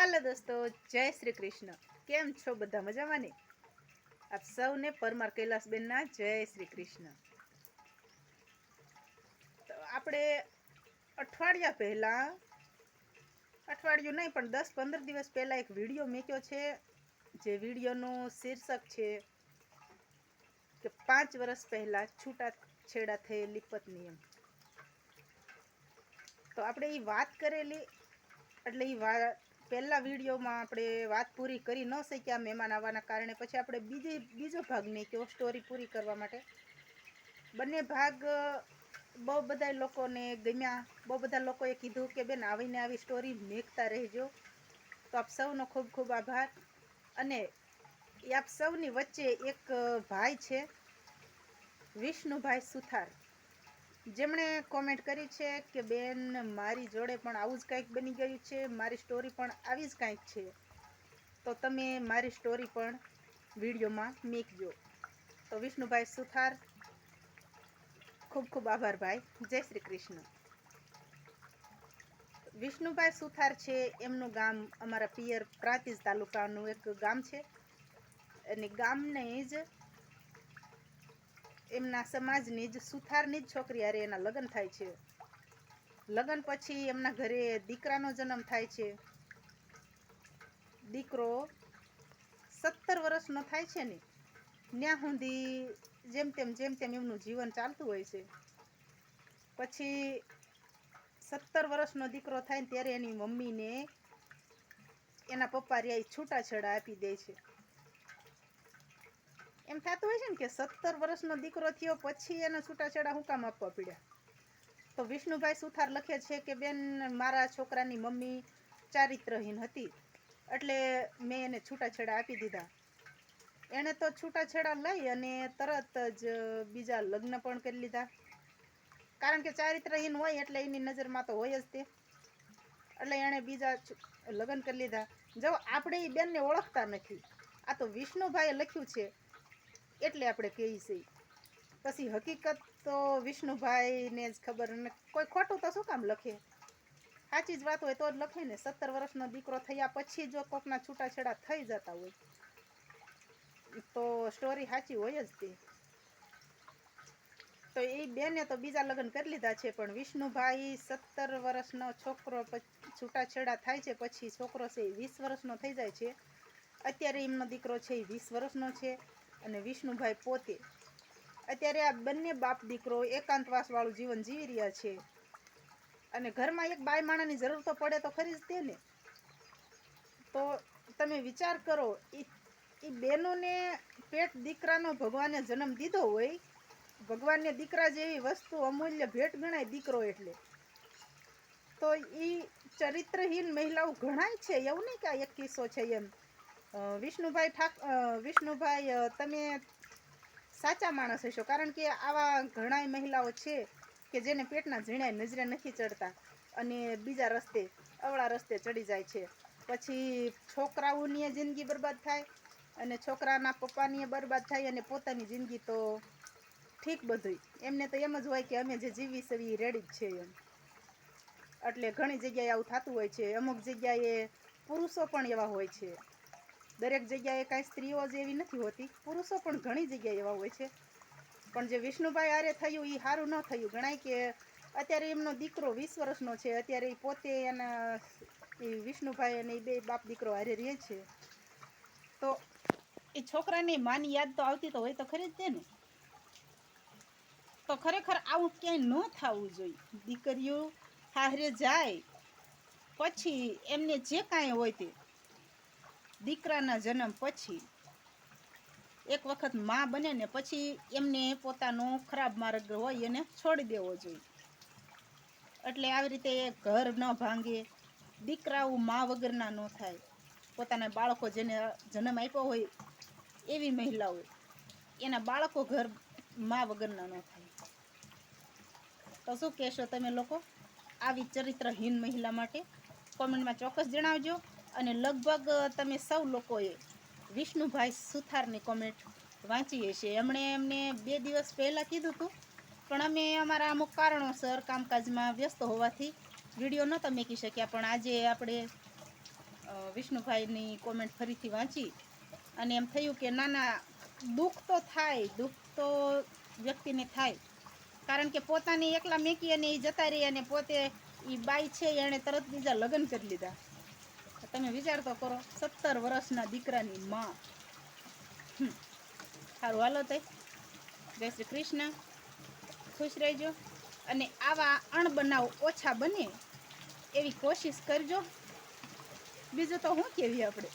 હાલો દોસ્તો, જય શ્રી કૃષ્ણ. કેમ છો બધા મજામાં ને? આપ સૌને પરમાર કૈલાસબેનના જય શ્રી કૃષ્ણ. તો આપણે અઠવાડિયા પહેલા, અઠવાડિયું નહીં, પણ દસ પંદર દિવસ પહેલા એક વીડિયો મૂક્યો છે, જે વિડીયોનું શીર્ષક છે કે પાંચ વર્ષ પહેલા છૂટા છેડા થયેલી પત્ની એમ. તો આપણે એ વાત કરેલી, એટલે એ વાત પહેલા વિડીયોમાં આપણે વાત પૂરી કરી ન શક્યા મહેમાન આવવાના કારણે, પછી આપણે બીજી, બીજો ભાગ મૂક્યો સ્ટોરી પૂરી કરવા માટે. બંને ભાગ બહુ બધા લોકોને ગમ્યા. બહુ બધા લોકોએ કીધું કે, બેન, આવીને આવી સ્ટોરી મેકતા રહેજો. તો આપ સૌનો ખૂબ ખૂબ આભાર. અને આપ સૌની વચ્ચે એક ભાઈ છે, વિષ્ણુભાઈ સુથાર. જેમણે કોમેન્ટ કરી છે કે, બેન, મારી જોડે પણ આવું જ કંઈક બની ગયું છે, મારી સ્ટોરી પણ આવી જ કંઈક છે. તો તમે મારી સ્ટોરી પણ વિડીયોમાં મેકજો. તો વિષ્ણુભાઈ સુથાર, ખૂબ ખૂબ આભાર ભાઈ. જય શ્રી કૃષ્ણ. વિષ્ણુભાઈ સુથાર છે, એમનું ગામ અમારા પિયર પ્રાંતિજ તાલુકાનું એક ગામ છે. અને ગામને જ એમના સમાજની જ સુથારની જ છોકરી હારે એના લગ્ન થાય છે. લગ્ન પછી એમના ઘરે દીકરાનો જન્મ થાય છે. દીકરો સત્તર વર્ષનો થાય છે ને ત્યાં સુધી જેમ તેમ જેમ તેમ એમનું જીવન ચાલતું હોય છે. પછી સત્તર વર્ષનો દીકરો થાય ને ત્યારે એની મમ્મીને એના પપ્પા રિયા છૂટાછેડા આપી દે છે. એમ થતું હોય છે ને કે સત્તર વર્ષનો દીકરો થયો પછી એને છૂટાછેડા હું કામ આપવા પડ્યા. તો વિષ્ણુભાઈ સુથાર લખે છે કે, બેન, મારા છોકરાની મમ્મી ચારિત્રહીન હતી, એટલે મેં એને છૂટાછેડા આપી દીધા. એણે તો છૂટાછેડા લઈ અને તરત જ બીજા લગ્ન પણ કરી લીધા. કારણ કે ચારિત્રહીન હોય એટલે એની નજરમાં તો હોય જ તે. એટલે એણે બીજા લગ્ન કરી લીધા. જો આપણે એ બેનને ઓળખતા નથી, આ તો વિષ્ણુભાઈએ લખ્યું છે એટલે આપણે કહીએ છીએ. પછી હકીકત તો વિષ્ણુભાઈને જ ખબર ને કોઈ ખોટું તો શું કામ લખે? સાચી જ વાત હોય તો જ લખે ને. સત્તર વર્ષનો દીકરો થયા પછી જો કોકના છૂટાછેડા થઈ જતા હોય, તો સ્ટોરી સાચી હોય જ તે. તો એ બેને તો બીજા લગ્ન કરી લીધા છે, પણ વિષ્ણુભાઈ સત્તર વર્ષનો છોકરો છૂટાછેડા થાય છે પછી છોકરો છે એ વીસ વર્ષનો થઈ જાય છે. અત્યારે એમનો દીકરો છે એ વીસ વર્ષનો છે. અને વિષ્ણુભાઈ પોતે. અત્યારે આ બંને બાપ દીકરો એકાંતવાસ વાળું જીવન જીવી રહ્યા છે. અને ઘરમાં એક બાય માણાની જરૂર તો પડે તો ખરી જ તેને. તો તમે વિચાર કરો એ એ બહેનોને પેટ દીકરાનો ભગવાને જન્મ દીધો હોય, ભગવાનને દીકરા જેવી વસ્તુ અમૂલ્ય ભેટ ગણાય દીકરો એટલે. તો એ ચરિત્રહીન મહિલાઓ ઘણાય છે, એવું નહીં કે આ એક કિસ્સો છે એમ. વિષ્ણુભાઈ ઠાક વિષ્ણુભાઈ તમે સાચા માણસ હશો. કારણ કે આવા ઘણાય મહિલાઓ છે કે જેને પેટના ઝીણાય નજરે નથી ચડતા અને બીજા રસ્તે, અવળા રસ્તે ચડી જાય છે. પછી છોકરાઓની જિંદગી બરબાદ થાય અને છોકરાના પપ્પાની બરબાદ થાય અને પોતાની જિંદગી તો ઠીક બધું એમને તો એમ જ હોય કે અમે જે જીવી સવી રેડી જ છે એમ. એટલે ઘણી જગ્યાએ આવું થતું હોય છે. અમુક જગ્યાએ પુરુષો પણ એવા હોય છે. દરેક જગ્યાએ કાંઈ સ્ત્રીઓ જ એવી નથી હોતી, પુરુષો પણ ઘણી જગ્યાએ એવા હોય છે. પણ જે વિષ્ણુભાઈ આરે થયું એ સારું ન થયું. ગણાય કે અત્યારે એમનો દીકરો વીસ વર્ષનો છે, અત્યારે એ પોતે એના એ વિષ્ણુભાઈ અને એ બે બાપ દીકરો હારે રહે છે. તો એ છોકરાની માની યાદ તો આવતી તો હોય તો ખરી જ તે ને? તો ખરેખર આવું ક્યાંય ન થવું જોઈએ. દીકરીઓ હારે જાય, પછી એમને જે કાંઈ હોય તે દીકરાના જન્મ પછી એક વખત મા બને ને પછી એમને પોતાનો ખરાબ માર્ગ હોય એને છોડી દેવો જોઈએ. એટલે આવી રીતે એ ઘર ન ભાંગે, દીકરાઓ મા વગરના ન થાય. પોતાના બાળકો જેને જન્મ આપ્યો હોય એવી મહિલાઓ, એના બાળકો ઘર મા વગરના ન થાય. તો શું કહેશો તમે લોકો? આવી ચરિત્રહીન મહિલા માટે કોમેન્ટમાં ચોક્કસ જણાવજો. અને લગભગ તમે સૌ લોકોએ વિષ્ણુભાઈ સુથારની કોમેન્ટ વાંચી હશે. એમણે એમને બે દિવસ પહેલાં કીધું હતું, પણ અમે અમારા અમુક કારણોસર કામકાજમાં વ્યસ્ત હોવાથી વીડિયો નહોતા મૂકી શક્યા. પણ આજે આપણે વિષ્ણુભાઈની કોમેન્ટ ફરીથી વાંચી અને એમ થયું કે ના ના દુઃખ તો થાય, દુઃખ તો વ્યક્તિને થાય. કારણ કે પોતાની એકલા મેકી અને એ જતા રહી અને પોતે એ બાઈ છે એણે તરત બીજા લગ્ન કરી લીધા. તમે વિચાર તો કરો, સત્તર વર્ષના દીકરાની માં. સારું, હાલો તે. જય શ્રી કૃષ્ણ. ખુશ રહેજો. અને આવા અણબનાવ ઓછા બને એવી કોશિશ કરજો. બીજું તો શું કેવી આપણે?